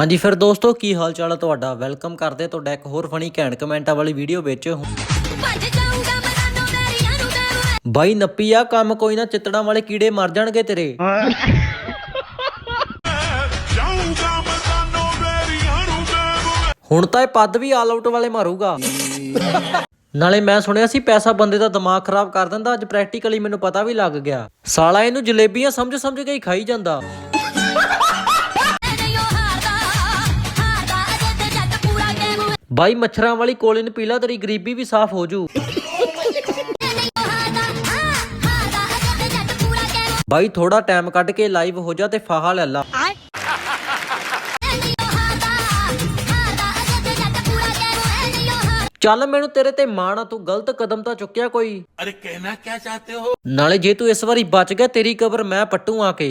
ਹਾਂਜੀ ਫਿਰ ਦੋਸਤੋ ਕੀ ਹਾਲ ਚਾਲ ਹੈ ਤੁਹਾਡਾ? ਵੈਲਕਮ ਕਰਦੇ ਤੁਹਾਡਾ ਇੱਕ ਹੋਰ ਫਨੀ ਘੈਂਟ ਕਮੈਂਟਾਂ ਵਾਲੀ ਵੀਡੀਓ ਵਿੱਚ। ਭੱਜ ਜਾਊਂਗਾ ਨੂੰ ਬਾਈ ਨੱਪੀ ਆ ਕੰਮ ਕੋਈ ਨਾ ਚਿੱਤੜਾਂ ਵਾਲੇ ਕੀੜੇ ਮਰ ਜਾਣਗੇ ਤੇਰੇ। ਜਾਊਂਗਾ ਮਜ਼ਾਨੋ ਮੇਰੀਆਂ ਨੂੰ ਦੇਵ ਹੁਣ ਤਾਂ ਇਹ ਪੱਦ ਵੀ ਆਲ ਆਊਟ ਵਾਲੇ ਮਾਰੂਗਾ। ਨਾਲੇ ਮੈਂ ਸੁਣਿਆ ਸੀ ਪੈਸਾ ਬੰਦੇ ਦਾ ਦਿਮਾਗ ਖਰਾਬ ਕਰ ਦਿੰਦਾ ਅੱਜ ਪ੍ਰੈਕਟੀਕਲੀ ਮੈਨੂੰ ਪਤਾ ਵੀ ਲੱਗ ਗਿਆ। ਸਾਲਾ ਇਹਨੂੰ ਜਲੇਬੀਆਂ ਸਮਝ ਸਮਝ ਕੇ ਹੀ ਖਾਈ ਜਾਂਦਾ। ਬਾਈ ਮੱਛਰਾਂ ਵਾਲੀ ਕੋਲੇ ਨੂੰ ਪੀਲਾ ਤੇਰੀ ਗਰੀਬੀ ਵੀ ਸਾਫ਼ ਹੋ ਜੂ। ਬਾਈ ਥੋੜਾ ਟਾਈਮ ਕੱਢ ਕੇ ਲਾਈਵ ਹੋ ਜਾ ਤੇ ਫਾਹਾ ਲੈ ਲਾ। ਚੱਲ ਮੈਨੂੰ ਤੇਰੇ ਤੇ ਮਾਣ ਆ ਤੂੰ ਗਲਤ ਕਦਮ ਤਾਂ ਚੁੱਕਿਆ ਕੋਈ। ਅਰੇ ਕਹਿਣਾ ਕੀ ਚਾਹਤੇ ਹੋ? ਨਾਲੇ ਜੇ ਤੂੰ ਇਸ ਵਾਰੀ ਬਚ ਗਿਆ ਤੇਰੀ ਕਬਰ ਮੈਂ ਪੱਟੂ ਆ ਕੇ।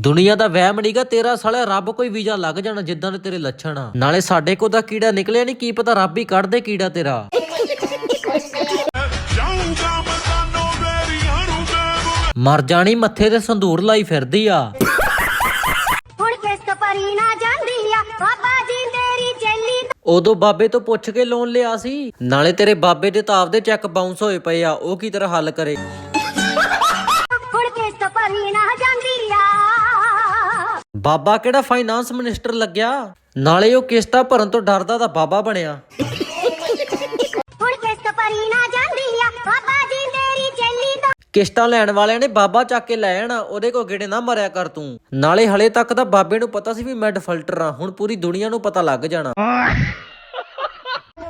ਦੁਨੀਆ ਦਾ ਵਹਿਮ ਨਹੀਂਗਾ ਤੇਰਾ ਸਾਲਾ ਰੱਬ ਕੋਈ ਵੀਜ਼ਾ ਲੱਗ ਜਾਣਾ ਜਿੱਦਾਂ ਦੇ ਤੇਰੇ ਲੱਛਣ ਆ। ਨਾਲੇ ਸਾਡੇ ਕੋ ਦਾ ਕੀੜਾ ਨਿਕਲਿਆ ਨਹੀਂ ਕੀ ਪਤਾ ਰੱਬ ਹੀ ਕੱਢ ਦੇ ਕੀੜਾ ਤੇਰਾ। ਮਰ ਜਾਣੀ ਮੱਥੇ ਤੇ ਸੰਧੂਰ ਲਾਈ ਫਿਰਦੀ ਆ। ਹੁਣ ਕਿਸ ਪਰੀ ਨਾ ਜਾਂਦੀ ਆ ਬਾਬਾ ਜੀ ਤੇਰੀ ਚੱਲੀ ਉਦੋਂ ਬਾਬੇ ਤੋਂ ਪੁੱਛ ਕੇ ਲੋਨ ਲਿਆ ਸੀ। ਨਾਲੇ ਤੇਰੇ ਬਾਬੇ ਦੇ ਤਾਂ ਆਪਦੇ ਚੈੱਕ ਬਾਉਂਸ ਹੋਏ ਪਏ ਆ ਉਹ ਕੀ ਤਰ੍ਹਾਂ ਹੱਲ ਕਰੇ। ਬਾਬਾ ਕਿਹੜਾ ਫਾਈਨਾਂਸ ਮਿਨਿਸਟਰ ਲੱਗਿਆ? ਨਾਲੇ ਉਹ ਕਿਸ਼ਤਾਂ ਭਰਨ ਤੋਂ ਡਰਦਾ ਤਾਂ ਬਾਬਾ ਬਣਿਆ। ਹੁਣ ਕਿਸ ਪਰੀ ਨਾ ਜਾਂਦੀ ਆ ਬਾਬਾ ਜੀ ਤੇਰੀ ਚੱਲੀ ਤੋਂ ਕਿਸ਼ਤਾਂ ਲੈਣ ਵਾਲਿਆਂ ਨੇ ਬਾਬਾ ਚੱਕ ਕੇ ਲੈ ਆਣਾ ਉਹਦੇ ਕੋ ਗੇੜੇ ਨਾ ਮਰਿਆ ਕਰ ਤੂੰ। ਨਾਲੇ ਹਲੇ ਤੱਕ ਤਾਂ ਬਾਬੇ ਨੂੰ ਪਤਾ ਸੀ ਵੀ ਮੈਂ ਡਿਫਾਲਟਰ ਆ ਹੁਣ ਪੂਰੀ ਦੁਨੀਆ ਨੂੰ ਪਤਾ ਲੱਗ ਜਾਣਾ।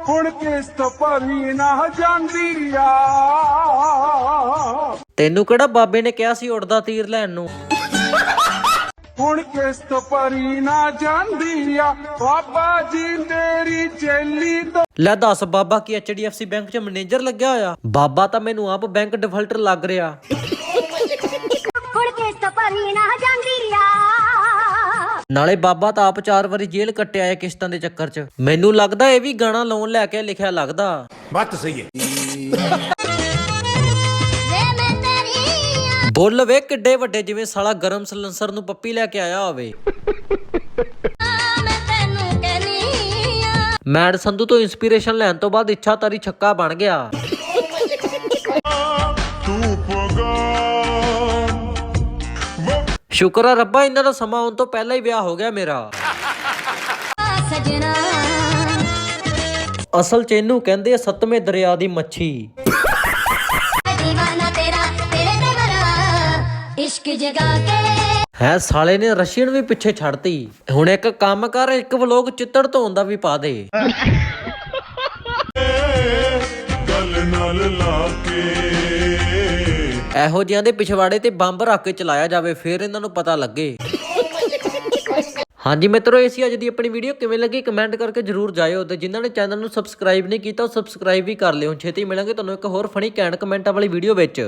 ਹੁਣ ਕਿਸ ਭਰੀ ਨਾ ਜਾਂਦੀ ਆ। ਤੈਨੂੰ ਕਿਹੜਾ ਬਾਬੇ ਨੇ ਕਿਹਾ ਸੀ ਉੜਦਾ ਤੀਰ ਲੈਣ ਨੂੰ? ਹੁਣ ਕਿਸ਼ਤ ਪਰੀ ਨਾ ਜਾਂਦੀ ਆ। ਬਾਬਾ ਜੀ ਮੇਰੀ ਚੇਲੀ ਤੋਂ ਲੈ ਦੱਸ ਬਾਬਾ ਕੀ HDFC ਬੈਂਕ 'ਚ ਮੈਨੇਜਰ ਲੱਗਿਆ ਹੋਇਆ? ਬਾਬਾ ਤਾਂ ਮੈਨੂੰ ਆਪ ਬੈਂਕ ਡਿਫਾਲਟਰ ਲੱਗ ਰਿਹਾ। ਨਾਲੇ ਬਾਬਾ ਤਾਂ ਆਪ ਚਾਰ ਵਾਰੀ ਜੇਲ੍ਹ ਕੱਟਿਆ ਹੈ ਕਿਸ਼ਤਾਂ ਦੇ ਚੱਕਰ 'ਚ। ਮੈਨੂੰ ਲੱਗਦਾ ਇਹ ਵੀ ਗਾਣਾ ਲੋਨ ਲੈ ਕੇ ਲਿਖਿਆ ਲੱਗਦਾ। ਬੱਤ ਸਹੀ ਹੈ। ਬੁੱਲ ਵੇ ਕਿੱਡੇ ਵੱਡੇ, ਜਿਵੇਂ ਸਾਲਾ ਗਰਮ ਸਲੰਸਰ ਨੂੰ ਪੱਪੀ ਲੈ ਕੇ ਆਇਆ ਹੋਵੇ। ਮੈਡ ਸੰਧੂ ਤੋਂ ਇਨਸਪੀਰੇਸ਼ਨ ਲੈਣ ਤੋਂ ਬਾਅਦ ਇੱਛਾ ਤਰੀ ਛੱਕਾ ਬਣ ਗਿਆ। ਸ਼ੁਕਰ ਆ ਰੱਬਾ, ਇਹਨਾਂ ਦਾ ਸਮਾਂ ਆਉਣ ਤੋਂ ਪਹਿਲਾਂ ਹੀ ਵਿਆਹ ਹੋ ਗਿਆ ਮੇਰਾ। ਅਸਲ ਚੈਨੂ ਕਹਿੰਦੇ ਆ ਸਤਵੇਂ ਦਰਿਆ ਦੀ ਮੱਛੀ। ਇਸ਼ਕ ਜਗਾ ਕੇ। ਹੈ ਸਾਲੇ ਨੇ ਰਸ਼ੀਅਨ ਵੀ ਪਿੱਛੇ ਛੱਡਤੀ। ਹੁਣ ਇੱਕ ਕੰਮ ਕਰ, ਇੱਕ ਵਲੋਗ ਚਿੱਤੜ ਧੋਣ ਦਾ ਵੀ ਪਾ ਦੇ। ਗੱਲ ਨਾਲ ਲਾ ਕੇ ਇਹੋ ਜਿਹਾਂ ਦੇ ਪਿਛਵਾੜੇ ਤੇ ਬੰਬ ਰੱਖ ਕੇ ਚਲਾਇਆ ਜਾਵੇ, ਫਿਰ ਇਹਨਾਂ ਨੂੰ ਪਤਾ ਲੱਗੇ। ਹਾਂਜੀ ਮਿੱਤਰੋ, ਇਹ ਅੱਜ ਦੀ ਆਪਣੀ ਵੀਡੀਓ। ਕਿਵੇਂ ਲੱਗੀ ਕਮੈਂਟ ਕਰਕੇ ਜਰੂਰ ਜਾਇਓ ਤੇ ਜਿਨ੍ਹਾਂ ਨੇ ਚੈਨਲ ਨੂੰ ਸਬਸਕ੍ਰਾਈਬ ਨਹੀਂ ਕੀਤਾ, ਉਹ ਸਬਸਕ੍ਰਾਈਬ ਵੀ ਕਰ ਲਿਓ। ਛੇਤੀ ਮਿਲਾਂਗੇ ਤੁਹਾਨੂੰ ਇੱਕ ਹੋਰ ਫਨੀ ਕੈਂਡ ਕਮੈਂਟਾਂ ਵਾਲੀ ਵੀਡੀਓ ਵਿੱਚ।